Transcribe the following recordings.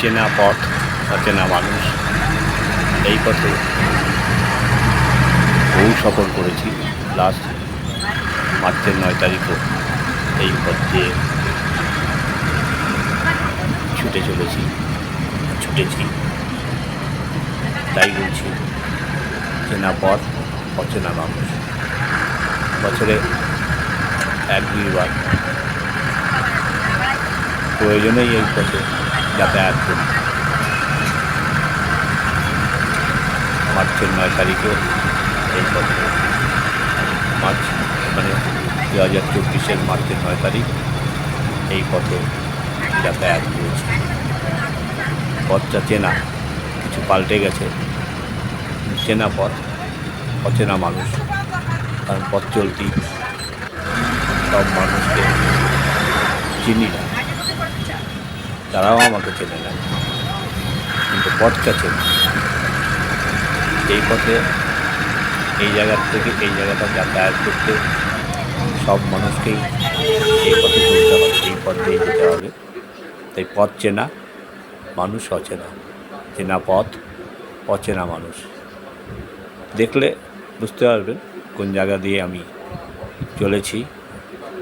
চেনা পথ অচেনা মানুষ। এই পথে বহু সফর করেছি। লাস্ট মার্চের নয় তারিখও এই পথ দিয়ে ছুটে চলেছি, ছুটেছি। তাই বলছি, চেনা পথ, অচেনা মানুষ। বছরে এক দুইবার। প্রয়োজনেই এই পথে যাতায়াত মার্চের নয় তারিখে এই পথে মার্চ মানে দু হাজার চব্বিশের মার্চের নয় তারিখ এই পথে যাতায়াত করেছি পথটা চেনা কিছু পাল্টে গেছে চেনা পথ অচেনা মানুষ কারণ পথ চলতি সব মানুষকে চিনি না তারাও আমাকে চেনে না। কিন্তু পথটা চেনে। এই পথে, এই জায়গার থেকে এই জায়গাটা যাতায়াত করতে সব মানুষকেই এই পথে চলতে হবে, এই পথ দিয়ে যেতে হবে। তাই পথ চেনা, মানুষ অচেনা। চেনা পথ, অচেনা মানুষ। দেখলে বুঝতে পারবেন কোন জায়গা দিয়ে আমি চলেছি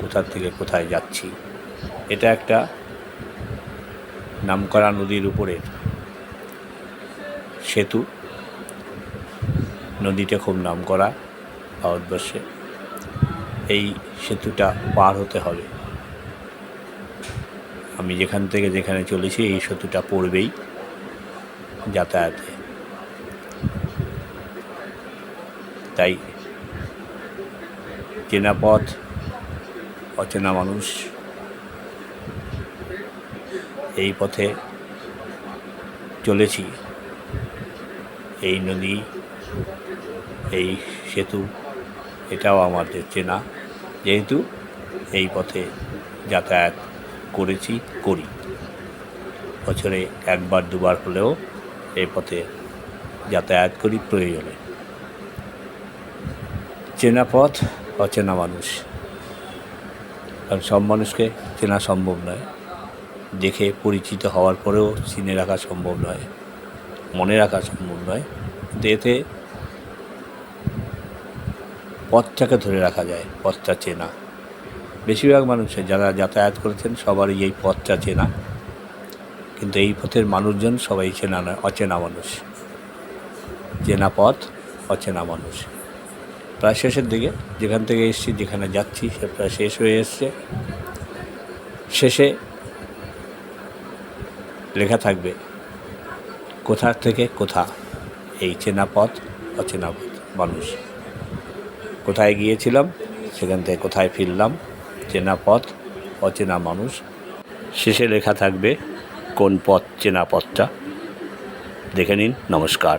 কোথা থেকে কোথায় যাচ্ছি। এটা একটা নামকরা নদীর উপরে। সেতু নদীটা খুব নামকরা ভারতবর্ষে। এই সেতুটা পার হতে হবে। আমি যেখান থেকে যেখানে চলেছি, এই সেতুটা পড়বেই যাতায়াতে। তাই চেনা পথ, অচেনা মানুষ এই পথে চলেছি। এই নদী, এই সেতু, এটাও আমাদের চেনা। যেহেতু এই পথে যাতায়াত করেছি, করি। বছরে একবার, দুবার হলেও এই পথে যাতায়াত করি প্রয়োজনে। চেনা পথ, অচেনা মানুষ। কারণ সব মানুষকে চেনা সম্ভব নয়। দেখে পরিচিত হওয়ার পরেও চিনে রাখা সম্ভব নয়, মনে রাখা সম্ভব নয়। কিন্তু এতে পথটাকে ধরে রাখা যায়, পথটা চেনা। বেশিরভাগ মানুষের যারা যাতায়াত করেছেন সবারই এই পথটা চেনা। কিন্তু এই পথের মানুষজন সবাই চেনা নয়, অচেনা মানুষ। চেনা পথ, অচেনা মানুষ। প্রায় শেষের দিকে যেখান থেকে এসছি, যেখানে যাচ্ছি, সে প্রায় শেষ হয়ে এসছে। শেষে লেখা থাকবে কোথার থেকে কোথা, এই চেনা পথ, অচেনা পথ, মানুষ। কোথায় গিয়েছিলাম, সেখান থেকে কোথায় ফিরলাম, চেনা পথ, অচেনা মানুষ। শেষে লেখা থাকবে, কোন পথ, চেনা পথটা? দেখে নিন, নমস্কার।